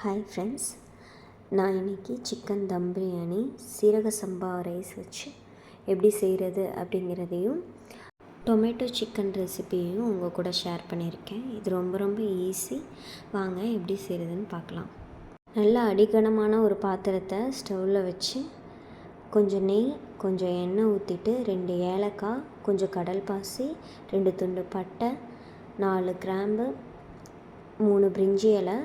Hi friends நான் இன்றைக்கி chicken தம் பிரியாணி சீரக சம்பா ரைஸ் வச்சு எப்படி செய்கிறது அப்படிங்கிறதையும் டொமேட்டோ சிக்கன் ரெசிபியையும் உங்கள் கூட ஷேர் பண்ணியிருக்கேன். இது ரொம்ப ரொம்ப ஈஸி வாங்க எப்படி செய்கிறதுன்னு பார்க்கலாம். நல்லா அடிக்கனமான ஒரு பாத்திரத்தை ஸ்டவ்வில் வச்சு கொஞ்சம் நெய் கொஞ்சம் எண்ணெய் ஊற்றிட்டு ரெண்டு ஏலக்காய் கொஞ்சம் கடல் பாசி ரெண்டு துண்டு பட்டை நாலு கிராம்பு மூணு பிரிஞ்சி இலை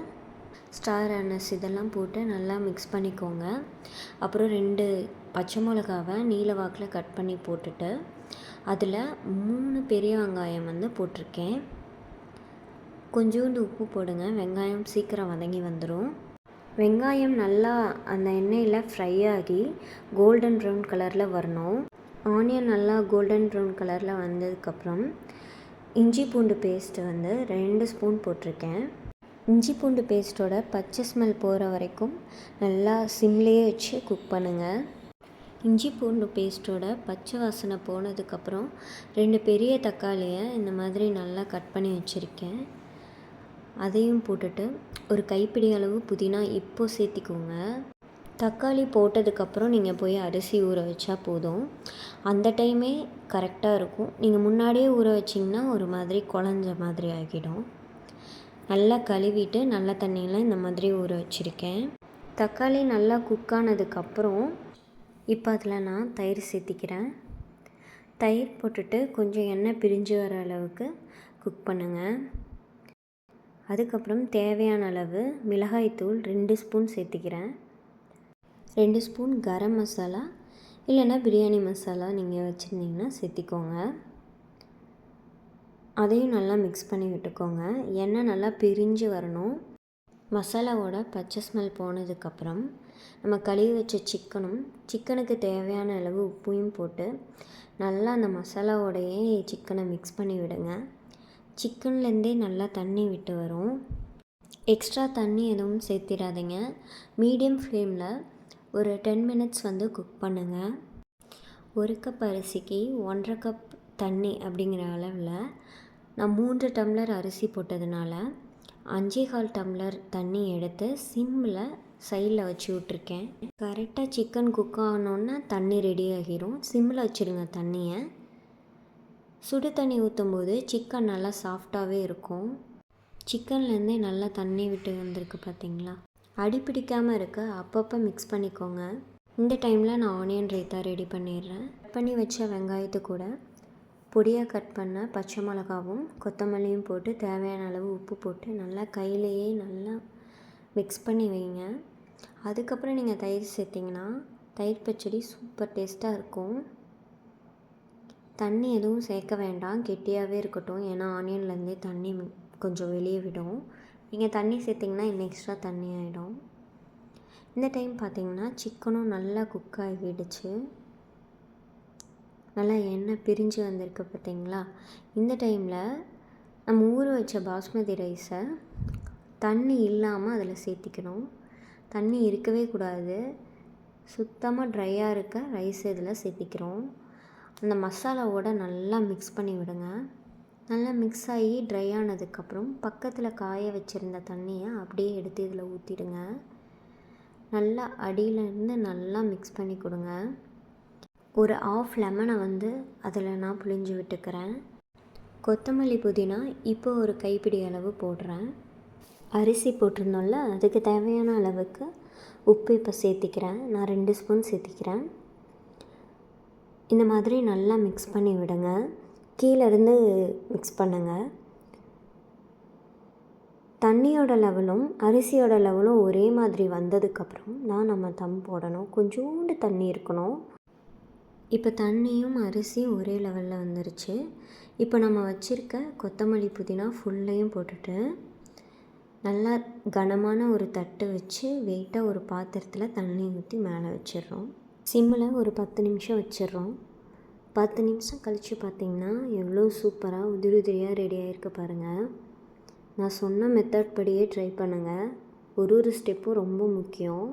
ஸ்டார் அனஸ் இதெல்லாம் போட்டு நல்லா மிக்ஸ் பண்ணிக்கோங்க. அப்புறம் ரெண்டு பச்சை மிளகாவை நீல வாக்கில் கட் பண்ணி போட்டுட்டு அதில் மூணு பெரிய வெங்காயம் வந்து போட்டிருக்கேன். கொஞ்சோண்டு உப்பு போடுங்க. வெங்காயம் சீக்கிரம் வதங்கி வந்துடும் வெங்காயம் நல்லா அந்த எண்ணெயில் ஃப்ரை ஆகி கோல்டன் ப்ரௌன் கலரில் வரணும். ஆனியன் நல்லா கோல்டன் ப்ரௌன் கலரில் வந்ததுக்கப்புறம் இஞ்சி பூண்டு பேஸ்ட்டு வந்து ரெண்டு ஸ்பூன் போட்டிருக்கேன். இஞ்சி பூண்டு பேஸ்ட்டோட பச்சை ஸ்மெல் போகிற வரைக்கும் நல்லா சிம்லேயே வச்சு குக் பண்ணுங்கள் இஞ்சி பூண்டு பேஸ்ட்டோட பச்சை வாசனை போனதுக்கப்புறம் ரெண்டு பெரிய தக்காளியை இந்த மாதிரி நல்லா கட் பண்ணி வச்சுருக்கேன். அதையும் போட்டுட்டு ஒரு கைப்பிடி அளவு புதினா இப்போ சேர்த்திக்கோங்க. தக்காளி போட்டதுக்கப்புறம் நீங்கள் போய் அரிசி ஊற வச்சா போதும். அந்த டைமே கரெக்டாக இருக்கும். நீங்கள் முன்னாடியே ஊற வச்சிங்கன்னா ஒரு மாதிரி குழஞ்ச மாதிரி ஆகிடும். நல்லா கழுவிட்டு நல்ல தண்ணியில் இந்த மாதிரி ஊற வச்சுருக்கேன். தக்காளி நல்லா குக் ஆனதுக்கப்புறம் இப்போ அதில் நான் தயிர் சேர்த்திக்கிறேன். தயிர் போட்டுட்டு கொஞ்சம் எண்ணெய் பிரிஞ்சு வர அளவுக்கு குக் பண்ணுங்கள் அதுக்கப்புறம் தேவையான அளவு மிளகாய்த்தூள் ரெண்டு ஸ்பூன் சேர்த்திக்கிறேன். ரெண்டு ஸ்பூன் கரம் மசாலா இல்லைன்னா பிரியாணி மசாலா நீங்கள் வச்சுருந்தீங்கன்னா சேர்த்திக்கோங்க. அதையும் நல்லா மிக்ஸ் பண்ணி விட்டுக்கோங்க. எண்ணெய் நல்லா பிரிஞ்சு வரணும். மசாலாவோட பச்சை ஸ்மெல் போனதுக்கப்புறம் நம்ம கழுவி வச்ச சிக்கனும் சிக்கனுக்கு தேவையான அளவு உப்பையும் போட்டு நல்லா அந்த மசாலாவோடையே சிக்கனை மிக்ஸ் பண்ணி விடுங்க. சிக்கன்லேருந்தே நல்லா தண்ணி விட்டு வரும். எக்ஸ்ட்ரா தண்ணி எதுவும் சேர்த்திடாதீங்க. மீடியம் ஃப்ளேமில் ஒரு டென் மினிட்ஸ் வந்து குக் பண்ணுங்கள் ஒரு கப் அரிசிக்கு ஒன்றரை கப் தண்ணி அப்படிங்கிற அளவில் நான் மூன்று டம்ளர் அரிசி போட்டதுனால அஞ்சே கால் டம்ளர் தண்ணி எடுத்து சிம்மில் சைடில் வச்சு விட்ருக்கேன் கரெக்டாக சிக்கன் குக் ஆனோன்னா தண்ணி ரெடி ஆகிரும். சிம்மில் வச்சுருங்க தண்ணியை. சுடு தண்ணி ஊற்றும் போது சிக்கன் நல்லா சாஃப்டாகவே இருக்கும். சிக்கன்லேருந்தே நல்லா தண்ணி விட்டு வந்திருக்கு பார்த்தீங்களா அடி பிடிக்காமல் இருக்க அப்பப்போ மிக்ஸ் பண்ணிக்கோங்க. இந்த டைமில் நான் ஆனியன் ரைத்தா ரெடி பண்ணிடுறேன். கட் பண்ணி வச்ச வெங்காயத்து கூட பொடியாக கட் பண்ண பச்சை மிளகாவும் கொத்தமல்லியும் போட்டு தேவையான அளவு உப்பு போட்டு நல்லா கையிலையே நல்லா மிக்ஸ் பண்ணி வைங்க. அதுக்கப்புறம் நீங்கள் தயிர் சேர்த்திங்கன்னா தயிர் பச்சடி சூப்பர் டேஸ்ட்டாக இருக்கும். தண்ணி எதுவும் சேர்க்க வேண்டாம் கெட்டியாகவே இருக்கட்டும். ஏன்னா ஆனியன்லேருந்தே தண்ணி கொஞ்சம் வெளியே விடும். நீங்கள் தண்ணி சேர்த்திங்கன்னா இன்னும் எக்ஸ்ட்ரா தண்ணி ஆகிடும் இந்த டைம் பார்த்திங்கன்னா சிக்கனும் நல்லா குக் ஆகிடுச்சு. நல்லா எண்ணெய் பிரிஞ்சு வந்திருக்கு பார்த்தீங்களா? இந்த டைமில் நம்ம ஊற வச்ச பாஸ்மதி ரைஸை தண்ணி இல்லாமல் அதில் சேர்த்திக்கணும். தண்ணி இருக்கவே கூடாது. சுத்தமாக ட்ரையாக இருக்க ரைஸ் இதில் சேர்த்திக்கிறோம். அந்த மசாலாவோட நல்லா மிக்ஸ் பண்ணி விடுங்க. நல்லா மிக்ஸ் ஆகி ட்ரை ஆனதுக்கப்புறம் பக்கத்தில் காய வச்சுருந்த தண்ணியை அப்படியே எடுத்து இதில் ஊற்றிடுங்க நல்லா அடியிலேருந்து நல்லா மிக்ஸ் பண்ணி கொடுங்க. ஒரு ஆஃப் லெமனை வந்து அதில் நான் புழிஞ்சு விட்டுக்கிறேன். கொத்தமல்லி புதினா இப்போ ஒரு கைப்பிடி அளவு போடுறேன். அரிசி போட்டிருந்தோம்ல அதுக்கு தேவையான அளவுக்கு உப்பு இப்போ சேர்த்திக்கிறேன். நான் ரெண்டு ஸ்பூன் சேர்த்திக்கிறேன். இந்த மாதிரி நல்லா மிக்ஸ் பண்ணி விடுங்க. கீழேருந்து மிக்ஸ் பண்ணுங்கள் தண்ணியோட லெவலும் அரிசியோட லெவலும் ஒரே மாதிரி வந்ததுக்கப்புறம் நான் நம்ம தம் போடணும். கொஞ்சோண்டு தண்ணி இருக்கணும். இப்போ தண்ணியும் அரிசியும் ஒரே லெவலில் வந்துருச்சு. இப்போ நம்ம வச்சுருக்க கொத்தமல்லி புதினா ஃபுல்லையும் போட்டுட்டு நல்லா கனமான ஒரு தட்டு வச்சு வெயிட்டாக ஒரு பாத்திரத்தில் தண்ணி ஊற்றி மேலே வச்சிடுறோம். சிம்மில் ஒரு பத்து நிமிஷம் வச்சிடுறோம். பத்து நிமிஷம் கழித்து பார்த்திங்கன்னா எவ்வளோ சூப்பராக உதிரி உதிரியாக ரெடி ஆகிருக்கு பாருங்கள் நான் சொன்ன மெத்தட் படியே ட்ரை பண்ணுங்கள் ஒரு ஒரு ஸ்டெப்பும் ரொம்ப முக்கியம்.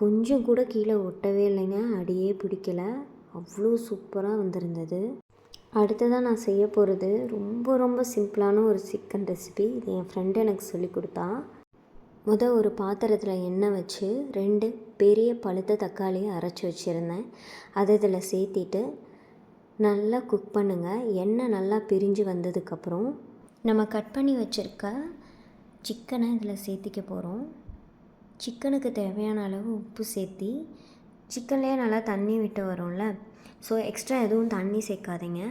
கொஞ்சம் கூட கீழே ஒட்டவே இல்லைங்க. அடியே பிடிக்கல. அவ்வளோ சூப்பராக வந்திருந்தது. அடுத்ததாக நான் செய்ய போகிறது ரொம்ப ரொம்ப சிம்பிளான ஒரு சிக்கன் ரெசிபி. இது என் ஃப்ரெண்டு எனக்கு சொல்லி கொடுத்தா. முத ஒரு பாத்திரத்தில் எண்ணெய் வச்சு ரெண்டு பெரிய பழுத்த தக்காளியை அரைச்சி வச்சுருந்தேன். அதை இதில் சேர்த்திட்டு நல்லா குக் பண்ணுங்கள் எண்ணெய் நல்லா பிரிஞ்சு வந்ததுக்கப்புறம் நம்ம கட் பண்ணி வச்சுருக்க சிக்கனை இதில் சேர்த்திக்க போகிறோம் சிக்கனுக்கு தேவையான அளவு உப்பு சேர்த்தி சிக்கன்லேயே நல்லா தண்ணி விட்டு வரும்ல? ஸோ எக்ஸ்ட்ரா எதுவும் தண்ணி சேர்க்காதீங்க.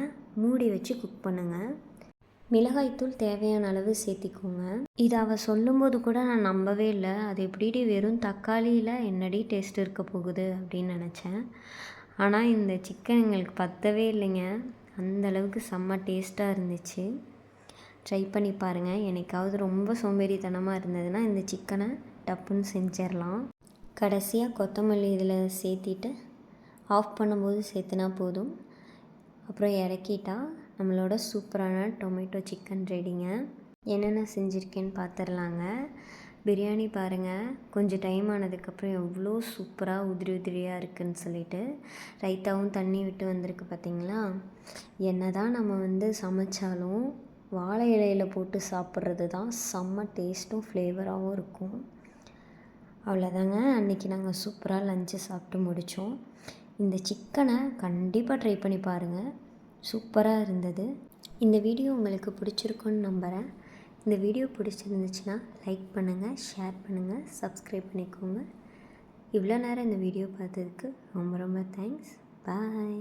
மூடி வச்சு குக் பண்ணுங்கள் மிளகாய்த்தூள் தேவையான அளவு சேர்த்திக்கோங்க. இது அவள் சொல்லும்போது கூட நான் நம்பவே இல்லை. அது எப்படிடி வெறும் தக்காளியில் என்னடி டேஸ்ட் இருக்க போகுது அப்படின்னு நினச்சேன். ஆனால் இந்த சிக்கன் எங்களுக்கு பத்தவே இல்லைங்க. அந்தளவுக்கு செம்ம டேஸ்ட்டாக இருந்துச்சு. ட்ரை பண்ணி பாருங்கள் எனக்காவது ரொம்ப சோம்பேறித்தனமாக இருந்ததுன்னா இந்த சிக்கனை டப்புன்னு செஞ்சிடலாம் கடைசியாக கொத்தமல்லி இதில் சேர்த்திட்டு ஆஃப் பண்ணும்போது சேர்த்துனா போதும். அப்புறம் இறக்கிட்டா நம்மளோட சூப்பரான டொமேட்டோ சிக்கன் ரெடிங்க. என்னென்ன செஞ்சுருக்கேன்னு பார்த்துடலாங்க பிரியாணி பாருங்கள் கொஞ்சம் டைம் ஆனதுக்கப்புறம் எவ்வளோ சூப்பராக உதிரி உதிரியாக இருக்குன்னு சொல்லிட்டு ரைத்தாவும் தண்ணி விட்டு வந்திருக்கு பார்த்தீங்களா என்ன தான் நம்ம வந்து சமைச்சாலும் வாழை இலையில் போட்டு சாப்பிட்றது தான் செம்ம டேஸ்ட்டும் ஃப்ளேவராகவும் இருக்கும். அவ்வளோதாங்க. அன்றைக்கி நாங்கள் சூப்பராக லஞ்சு சாப்பிட்டு முடித்தோம் இந்த சிக்கனை கண்டிப்பாக ட்ரை பண்ணி பாருங்கள் சூப்பராக இருந்தது. இந்த வீடியோ உங்களுக்கு பிடிச்சிருக்குன்னு நம்புகிறேன் இந்த வீடியோ பிடிச்சிருந்துச்சுன்னா லைக் பண்ணுங்கள் ஷேர் பண்ணுங்கள் சப்ஸ்கிரைப் பண்ணிக்கோங்க. இவ்வளோ நேரம் இந்த வீடியோ பார்த்ததுக்கு ரொம்ப ரொம்ப தேங்க்ஸ் பாய்